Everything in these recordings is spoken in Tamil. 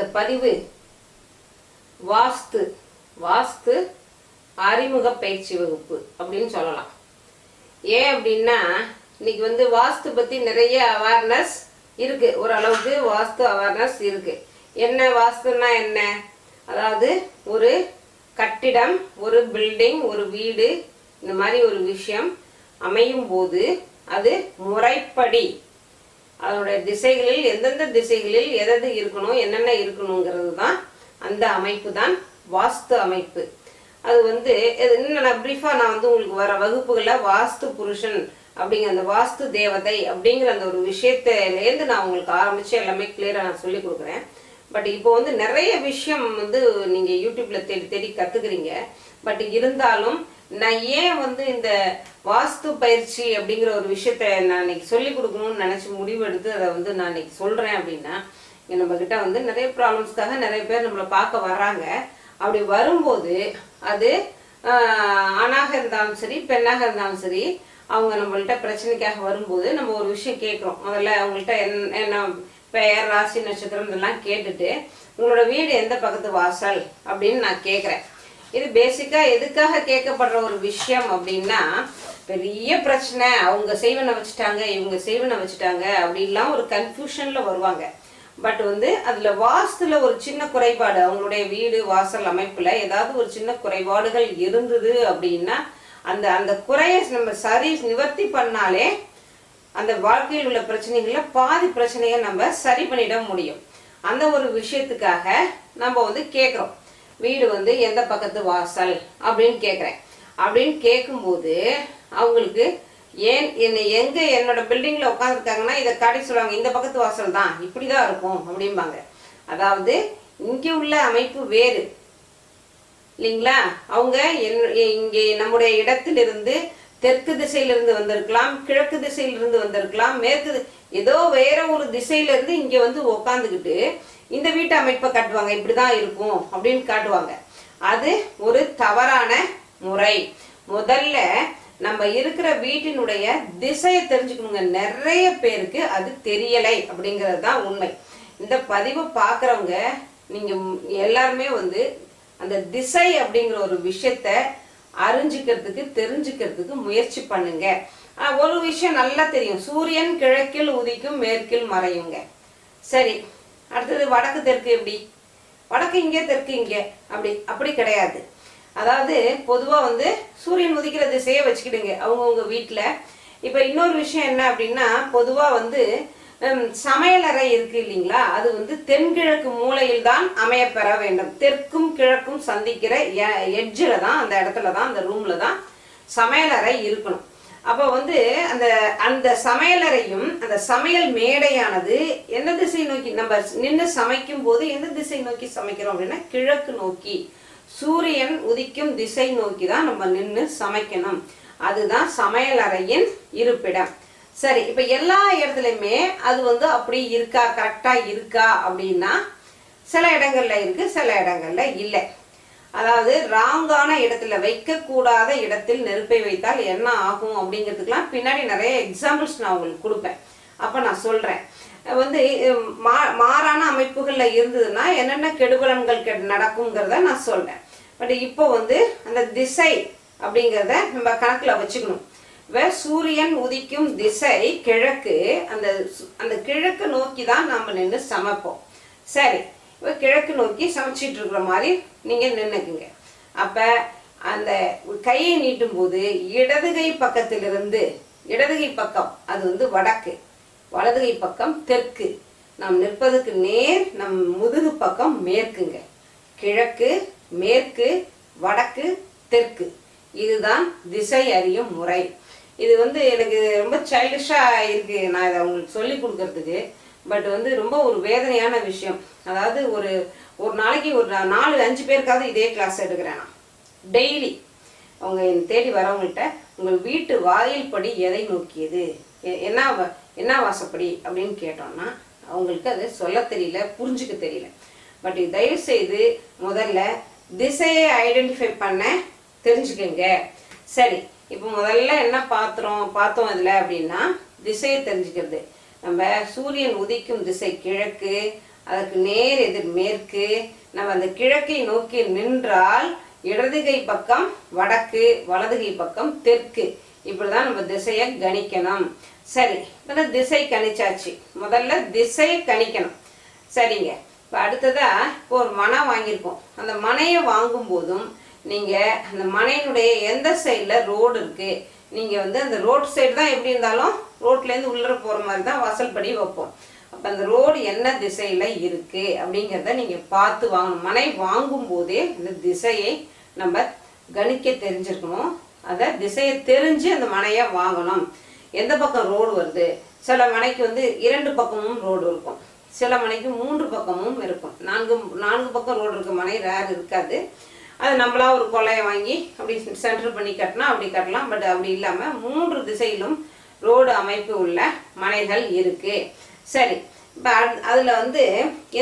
இந்த பதிவு வாஸ்து வாஸ்து அறிமுக பயிற்சி வகுப்பு அப்படின்னு சொல்லலாம். ஏன் அப்படின்னா இன்னைக்கு வந்து வாஸ்து பத்தி நிறைய அவேர்னஸ் இருக்கு. ஓரளவுக்கு வாஸ்து அவேர்னஸ் இருக்கு. என்ன வாஸ்துன்னா என்ன? அதாவது ஒரு கட்டிடம் ஒரு பில்டிங் ஒரு வீடு இந்த மாதிரி ஒரு விஷயம் அமையும் போது அது முறைப்படி அதனுடைய திசைகளில் எந்தெந்த திசைகளில் எதது இருக்கணும் என்னென்ன இருக்கணுங்கிறது தான் அந்த அமைப்பு தான் வாஸ்து அமைப்பு. அது வந்து இன்னும் நான் ப்ரீஃபாக நான் வந்து உங்களுக்கு வர வகுப்புகளில் வாஸ்து புருஷன் அப்படிங்கிற அந்த வாஸ்து தேவதை அப்படிங்கிற அந்த ஒரு விஷயத்திலேருந்து நான் உங்களுக்கு ஆரம்பித்து எல்லாமே கிளியராக நான் சொல்லி கொடுக்குறேன். பட் இப்போ வந்து நிறைய விஷயம் வந்து நீங்கள் யூடியூப்பில் தேடி தேடி கற்றுக்குறீங்க பட் இருந்தாலும் நான் ஏன் வந்து இந்த வாஸ்து பயிற்சி அப்படிங்கிற ஒரு விஷயத்த நான் இன்னைக்கு சொல்லி கொடுக்கணும்னு நினச்சி முடிவெடுத்து அதை வந்து நான் இன்னைக்கு சொல்கிறேன் அப்படின்னா நம்மக்கிட்ட நம்ம கிட்ட வந்து நிறைய ப்ராப்ளம்ஸ்க்காக நிறைய பேர் நம்மளை பார்க்க வர்றாங்க. அப்படி வரும்போது அது ஆணாக இருந்தாலும் சரி பெண்ணாக இருந்தாலும் சரி அவங்க நம்மள்கிட்ட பிரச்சனைக்காக வரும்போது நம்ம ஒரு விஷயம் கேட்குறோம். முதல்ல அவங்கள்ட்ட என் என்ன பெயர் ராசி நட்சத்திரம் இதெல்லாம் கேட்டுட்டு உங்களோட வீடு எந்த பக்கத்து வாசல் அப்படின்னு நான் கேட்குறேன் இது பேசிக்காக எதுக்காக கேட்கப்படுற ஒரு விஷயம் அப்படின்னா பெரிய பிரச்சனை. அவங்க செய்வனை வச்சுட்டாங்க இவங்க செய்வனை வச்சுட்டாங்க அப்படின்லாம் ஒரு கன்ஃபியூஷனில் வருவாங்க. பட் வந்து அதில் வாஸ்துல ஒரு சின்ன குறைபாடு அவங்களுடைய வீடு வாசல் அமைப்பில் ஏதாவது ஒரு சின்ன குறைபாடுகள் இருந்தது அப்படின்னா அந்த அந்த குறைய நம்ம சரி நிவர்த்தி பண்ணாலே அந்த வாழ்க்கையில் உள்ள பிரச்சனைகள்ல பாதி பிரச்சனையை நம்ம சரி பண்ணிட முடியும். அந்த ஒரு விஷயத்துக்காக நம்ம வந்து கேட்குறோம் வீடு வந்து எந்த பக்கத்து வாசல் அப்படின்னு கேட்குறேன் அப்படின்னு கேட்கும்போது அவங்களுக்கு ஏன் என்னை எங்கே என்னோட பில்டிங்கில் உட்காந்துருக்காங்கன்னா இதை காட்டி சொல்லுவாங்க இந்த பக்கத்து வாசல் தான் இப்படி தான் இருக்கும் அப்படிம்பாங்க. அதாவது இங்கே உள்ள அமைப்பு வேறு. இல்லைங்களா? அவங்க என்- இங்கே நம்முடைய இடத்திலிருந்து தெற்கு திசையிலிருந்து வந்திருக்கலாம் கிழக்கு திசையிலிருந்து வந்திருக்கலாம் மேற்கு ஏதோ வேற ஒரு திசையில இருந்து இங்க வந்து உக்காந்துக்கிட்டு இந்த வீட்டு அமைப்பை காட்டுவாங்க இப்படிதான் இருக்கும் அப்படின்னு காட்டுவாங்க. அது ஒரு தவறான முறை. முதல்ல நம்ம இருக்கிற வீட்டினுடைய திசையை தெரிஞ்சுக்கணுங்க. நிறைய பேருக்கு அது தெரியலை அப்படிங்கிறது தான் உண்மை. இந்த பதிவை பார்க்குறவங்க நீங்கள் எல்லாருமே வந்து அந்த திசை அப்படிங்கிற ஒரு விஷயத்த அறிஞ்சிக்கிறதுக்கு தெரிஞ்சுக்கிறதுக்கு முயற்சி பண்ணுங்க. ஒரு விஷயம் நல்லா தெரியும். சூரியன் கிழக்கில் உதிக்கும் மேற்கில் மறையுங்க. சரி அடுத்தது வடக்கு தெற்கு எப்படி? வடக்கு இங்கே தெற்கு இங்கே. அப்படி அப்படி கிடையாது. அதாவது பொதுவா வந்து சூரியன் உதிக்கிற திசையை வச்சுக்கிடுங்க அவங்கவுங்க வீட்டில் இப்போ இன்னொரு விஷயம் என்ன அப்படின்னா பொதுவா வந்து சமையலறை இருக்கு இல்லைங்களா? அது வந்து தென்கிழக்கு மூலையில் தான் அமையப்பெற வேண்டும். தெற்கும் கிழக்கும் சந்திக்கிற எட்ஜில் தான் அந்த இடத்துல தான் அந்த ரூமில் தான் சமையலறை இருக்கணும். அப்போ வந்து அந்த அந்த சமையலறையும் அந்த சமையல் மேடையானது எந்த திசை நோக்கி நம்ம நின்று சமைக்கும் போது எந்த திசை நோக்கி சமைக்கிறோம் அப்படின்னா கிழக்கு நோக்கி சூரியன் உதிக்கும் திசை நோக்கி தான் நம்ம நின்று சமைக்கணும். அதுதான் சமையலறையின் இருப்பிடம். சரி இப்போ எல்லா இடத்துலையுமே அது வந்து அப்படி இருக்கா கரெக்டாக இருக்கா அப்படின்னா சில இடங்கள்ல இருக்கு சில இடங்கள்ல இல்லை. அதாவது ராங்கான இடத்துல வைக்கக்கூடாத இடத்தில் நெருப்பை வைத்தால் என்ன ஆகும் அப்படிங்கிறதுக்கெலாம் பின்னாடி நிறைய எக்ஸாம்பிள்ஸ் நான் உங்களுக்கு கொடுப்பேன். அப்போ நான் சொல்கிறேன் வந்து மா மாறான அமைப்புகளில் இருந்ததுன்னா என்னென்ன கெடுபலன்கள் கெ நடக்குங்கிறத நான் சொல்கிறேன் பட் இப்போ வந்து அந்த திசை அப்படிங்கிறத நம்ம கணக்கில் வச்சுக்கணும். இப்போ சூரியன் உதிக்கும் திசை கிழக்கு அந்த சு- அந்த கிழக்கு நோக்கி தான் நாம் நின்று சமைப்போம். சரி இப்போ கிழக்கு நோக்கி சமைச்சிட்டு இருக்கிற மாதிரி நீங்கள் நின்றுக்குங்க அப்போ அந்த கையை நீட்டும் போது இடதுகை பக்கத்திலிருந்து இடதுகை பக்கம் அது வந்து வடக்கு வலதுகை பக்கம் தெற்கு. நாம் நிற்பதற்கு நேர் நம் முதுகு பக்கம் மேற்குங்க. கிழக்கு மேற்கு வடக்கு தெற்கு. இதுதான் திசை அறியும் முறை. இது வந்து எனக்கு ரொம்ப சைல்டிஷாக இருக்கு. நான் இதை அவங்களுக்கு சொல்லி கொடுக்கறதுக்கு. பட் வந்து ரொம்ப ஒரு வேதனையான விஷயம். அதாவது ஒரு ஒரு நாளைக்கு ஒரு நா- நாலு அஞ்சு பேருக்காவது இதே கிளாஸ் எடுக்கிறேன் நான். டெய்லி அவங்க என் தேடி வரவங்கள்ட்ட உங்கள் வீட்டு வாயில் படி எதை நோக்கியது? எ- என்ன வ- என்ன வாசப்படி? அப்படின்னு கேட்டோம்னா அவங்களுக்கு அது சொல்ல தெரியல புரிஞ்சுக்க தெரியல. பட் தயவு செய்து முதல்ல திசையை ஐடென்டிஃபை பண்ண தெரிஞ்சுக்கங்க. சரி. இப்போ முதல்ல என்ன பாத்திரம் பார்த்தோம் இதில் அப்படின்னா திசையை தெரிஞ்சுக்கிறது. நம்ம சூரியன் உதிக்கும் திசை கிழக்கு அதற்கு நேர் எதிர் மேற்கு. நம்ம அந்த கிழக்கை நோக்கி நின்றால் இடதுகை பக்கம் வடக்கு வலதுகை பக்கம் தெற்கு. இப்படிதான் நம்ம திசையை கணிக்கணும். சரி இப்போ திசை கணிச்சாச்சு. முதல்ல திசையை கணிக்கணும். சரிங்க. இப்போ அடுத்ததாக இப்போ ஒரு மனை வாங்கியிருக்கோம். அந்த மனையை வாங்கும் போதும் நீங்கள் அந்த மனையினுடைய எந்த சைடில் ரோடு இருக்குது நீங்கள் வந்து அந்த ரோட் சைடு தான் எப்படி இருந்தாலும் ரோட்லேருந்து உள்ளே போகிற மாதிரி தான் வாசல் படி வைப்போம். அப்போ அந்த ரோடு என்ன திசையில் இருக்குது அப்படிங்கிறத நீங்கள் பார்த்து வாங்கணும். மனை வாங்கும் போதே இந்த திசையை நம்ம கணிக்க தெரிஞ்சிருக்கணும். அதை திசையை தெரிஞ்சு அந்த மனையை வாங்கணும். எந்த பக்கம் ரோடு வருது? சில மனைக்கு வந்து இரண்டு பக்கமும் ரோடு இருக்கும். சில மனைக்கு மூன்று பக்கமும் இருக்கும். நான்கு நான்கு பக்கம் ரோடு இருக்க மனை ரேர் இருக்காது. அது நம்மளா ஒரு கொலையை வாங்கி அப்படி சென்டர் பண்ணி கட்டினா அப்படி கட்டலாம். பட் அப்படி இல்லாமல் மூன்று திசையிலும் ரோடு அமைப்பு உள்ள மனைகள் இருக்கு. சரி. இப்போ அதில் வந்து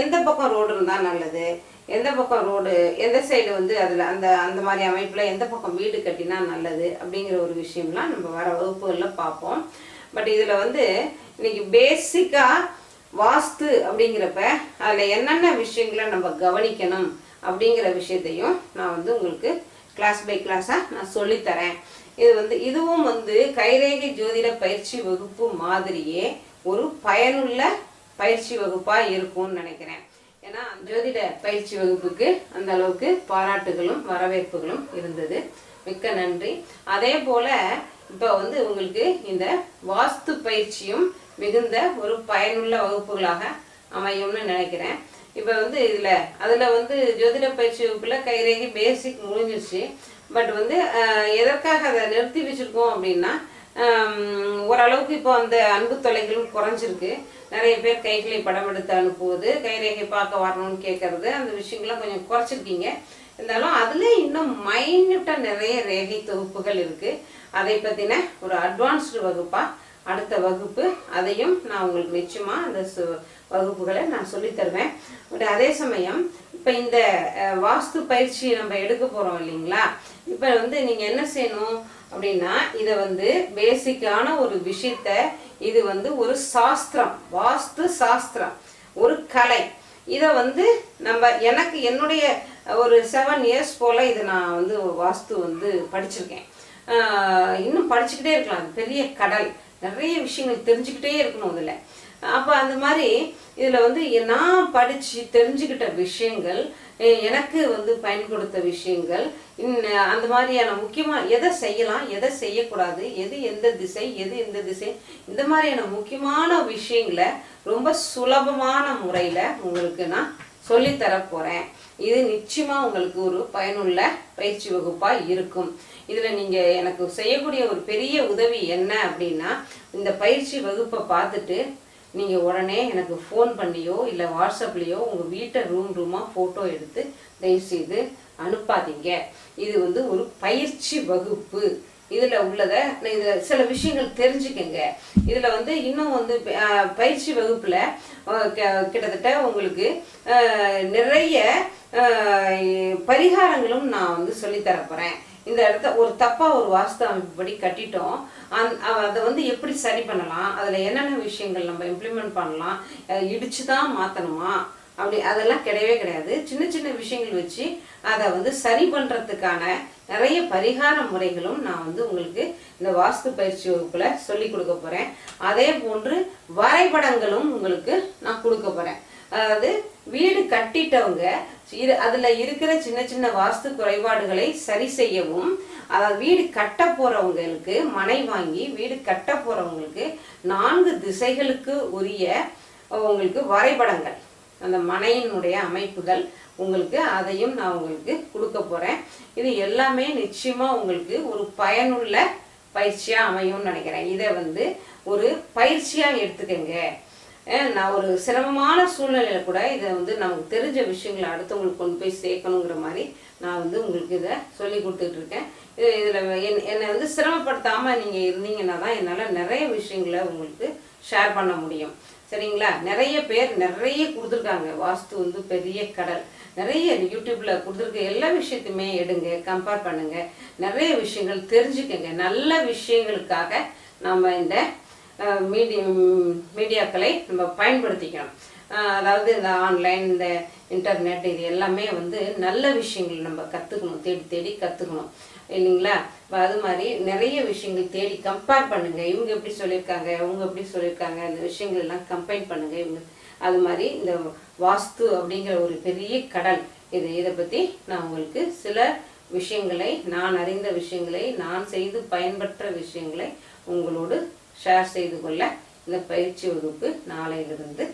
எந்த பக்கம் ரோடு இருந்தால் நல்லது? எந்த பக்கம் ரோடு எந்த சைடு வந்து அதில் அந்த அந்த மாதிரி அமைப்பில் எந்த பக்கம் வீடு கட்டினா நல்லது? அப்படிங்கிற ஒரு விஷயம்லாம் நம்ம வர வகுப்புகளில் பார்ப்போம். பட் இதில் வந்து இன்னைக்கு பேசிக்காக வாஸ்து அப்படிங்கிறப்ப அதில் என்னென்ன விஷயங்களை நம்ம கவனிக்கணும்? அப்படிங்கிற விஷயத்தையும் நான் வந்து உங்களுக்கு கிளாஸ் பை கிளாஸாக நான் சொல்லித்தரேன். இது வந்து இதுவும் வந்து கைரேகை ஜோதிட பயிற்சி வகுப்பு மாதிரியே ஒரு பயனுள்ள பயிற்சி வகுப்பாக இருக்கும்னு நினைக்கிறேன். ஏன்னா ஜோதிட பயிற்சி வகுப்புக்கு அந்த அளவுக்கு பாராட்டுகளும் வரவேற்புகளும் இருந்தது. மிக்க நன்றி. அதே போல இப்போ வந்து உங்களுக்கு இந்த வாஸ்து பயிற்சியும் மிகுந்த ஒரு பயனுள்ள வகுப்புகளாக அமையும்னு நினைக்கிறேன். இப்போ வந்து இதில் அதில் வந்து ஜோதிட பயிற்சி வகுப்பில் கைரேகை பேசிக் முடிஞ்சிருச்சு. பட் வந்து எதற்காக அதை நிறுத்தி வச்சுருக்கோம் அப்படின்னா ஓரளவுக்கு இப்போ அந்த அன்பு தொலைகளும் குறைஞ்சிருக்கு. நிறைய பேர் கைகளை படம் எடுத்து அனுப்புவது கைரேகை பார்க்க வரணும்னு கேட்கறது அந்த விஷயங்கள்லாம் கொஞ்சம் குறைச்சிருக்கீங்க. இருந்தாலும் அதில் இன்னும் மைன்யூட்டாக நிறைய ரேகை தொகுப்புகள் இருக்குது அதை பற்றின ஒரு அட்வான்ஸ்டு வகுப்பாக அடுத்த வகுப்பு அதையும் நான் உங்களுக்கு நிச்சயமாக அந்த வகுப்புகளை நான் சொல்லித் தருவேன். பட் அதே சமயம் இப்போ இந்த வாஸ்து பயிற்சி நம்ம எடுக்க போகிறோம் இல்லைங்களா? இப்போ வந்து நீங்கள் என்ன செய்யணும் அப்படின்னா இதை வந்து பேசிக்கான ஒரு விஷயத்த இது வந்து ஒரு சாஸ்திரம் வாஸ்து சாஸ்திரம் ஒரு கலை. இதை வந்து நம்ம எனக்கு என்னுடைய ஒரு செவன் இயர்ஸ் போல் இதை நான் வந்து வாஸ்து வந்து படிச்சிருக்கேன். இன்னும் படிச்சுக்கிட்டே இருக்கலாம். பெரிய கடல். நிறைய விஷயங்கள் தெரிஞ்சுக்கிட்டே இருக்கணும் இதில் அப்போ அந்த மாதிரி இதில் வந்து நான் படித்து தெரிஞ்சுக்கிட்ட விஷயங்கள் எனக்கு வந்து பயன் கொடுத்த விஷயங்கள் அந்த மாதிரியான முக்கியமாக எதை செய்யலாம் எதை செய்யக்கூடாது எது எந்த திசை எது எந்த திசை இந்த மாதிரியான முக்கியமான விஷயங்களை ரொம்ப சுலபமான முறையில் உங்களுக்கு நான் சொல்லித்தர போகிறேன் இது நிச்சயமாக உங்களுக்கு ஒரு பயனுள்ள பயிற்சி வகுப்பாக இருக்கும். இதில் நீங்கள் எனக்கு செய்யக்கூடிய ஒரு பெரிய உதவி என்ன அப்படின்னா இந்த பயிற்சி வகுப்பை பார்த்துட்டு நீங்கள் உடனே எனக்கு ஃபோன் பண்ணியோ இல்லை வாட்ஸ்அப்லேயோ உங்கள் வீட்டை ரூம் ரூமாக ஃபோட்டோ எடுத்து தயவுசெய்து அனுப்பாதீங்க. இது வந்து ஒரு பயிற்சி வகுப்பு. இதில் உள்ளதை இதில் சில விஷயங்கள் தெரிஞ்சுக்கங்க. இதில் வந்து இன்னும் வந்து பயிற்சி வகுப்பில் கிட்டத்தட்ட உங்களுக்கு நிறைய பரிகாரங்களும் நான் வந்து சொல்லித்தர போகிறேன் இந்த இடத்த ஒரு தப்பாக ஒரு வாஸ்து அமைப்புப்படி கட்டிட்டோம். அந் அதை வந்து எப்படி சரி பண்ணலாம்? அதில் என்னென்ன விஷயங்கள் நம்ம இம்ப்ளிமெண்ட் பண்ணலாம்? இடித்து இடிச்சு தான் மாற்றணுமா அப்படி அதெல்லாம் கிடையவே கிடையாது. சின்ன சின்ன விஷயங்கள் வச்சு அதை வந்து சரி பண்ணுறதுக்கான நிறைய பரிகார முறைகளும் நான் வந்து உங்களுக்கு இந்த வாஸ்து பயிற்சி வகுப்பில் சொல்லி கொடுக்க போகிறேன் அதே போன்று வரைபடங்களும் உங்களுக்கு நான் கொடுக்க போகிறேன் அதாவது வீடு கட்டிட்டவங்க இரு அதில் இருக்கிற சின்ன சின்ன வாஸ்து குறைபாடுகளை சரி செய்யவும் அதாவது வீடு கட்ட போகிறவங்களுக்கு மனை வாங்கி வீடு கட்ட போகிறவங்களுக்கு நான்கு திசைகளுக்கு உரிய உங்களுக்கு வரைபடங்கள். அந்த மனையினுடைய அமைப்புகள் உங்களுக்கு அதையும் நான் உங்களுக்கு கொடுக்க போகிறேன் இது எல்லாமே நிச்சயமாக உங்களுக்கு ஒரு பயனுள்ள பயிற்சியாக அமையும்னு நினைக்கிறேன். இதை வந்து ஒரு பயிற்சியாக எடுத்துக்கங்க. நான் ஒரு சிரமமான சூழ்நிலையில கூட இதை வந்து நமக்கு தெரிஞ்ச விஷயங்களை அடுத்தவங்களுக்கு கொண்டு போய் சேர்க்கணுங்கிற மாதிரி நான் வந்து உங்களுக்கு இதை சொல்லி கொடுத்துட்டு இருக்கேன் இது இதில் என் என்னை வந்து சிரமப்படுத்தாமல் நீங்கள் இருந்தீங்கன்னா தான் என்னால் நிறைய விஷயங்களை உங்களுக்கு ஷேர் பண்ண முடியும். சரிங்களா? நிறைய பேர் நிறைய கொடுத்துருக்காங்க. வாஸ்து வந்து பெரிய கடல். நிறைய யூடியூப்ல கொடுத்துருக்க எல்லா விஷயத்தையுமே எடுங்க கம்பேர் பண்ணுங்க. நிறைய விஷயங்கள் தெரிஞ்சுக்கங்க. நல்ல விஷயங்களுக்காக நம்ம இந்த மீடியம் மீடியாக்களை நம்ம பயன்படுத்திக்கணும். அதாவது இந்த ஆன்லைன் இந்த இன்டர்நெட் இது எல்லாமே வந்து நல்ல விஷயங்கள் நம்ம கற்றுக்கணும் தேடி தேடி கற்றுக்கணும் இல்லைங்களா? அது மாதிரி நிறைய விஷயங்கள் தேடி கம்பேர் பண்ணுங்கள் இவங்க எப்படி சொல்லியிருக்காங்க அவங்க எப்படி சொல்லியிருக்காங்க இந்த விஷயங்கள் எல்லாம் கம்பைன் பண்ணுங்கள் இவங்க அது மாதிரி இந்த வாஸ்து அப்படிங்கிற ஒரு பெரிய கடல். இது இதை பற்றி நான் உங்களுக்கு சில விஷயங்களை நான் அறிந்த விஷயங்களை நான் செய்து பயன்பெற்ற விஷயங்களை உங்களோடு ஷேர் செய்து கொள்ள இந்த பயிற்சி வகுப்பு நாளையிலிருந்து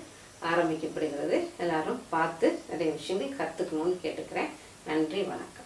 ஆரம்பிக்கப்படுகிறது. எல்லாரும் பார்த்து நிறைய விஷயங்கள் கற்றுக்கணும்னு கேட்டுக்கிறேன். நன்றி வணக்கம்.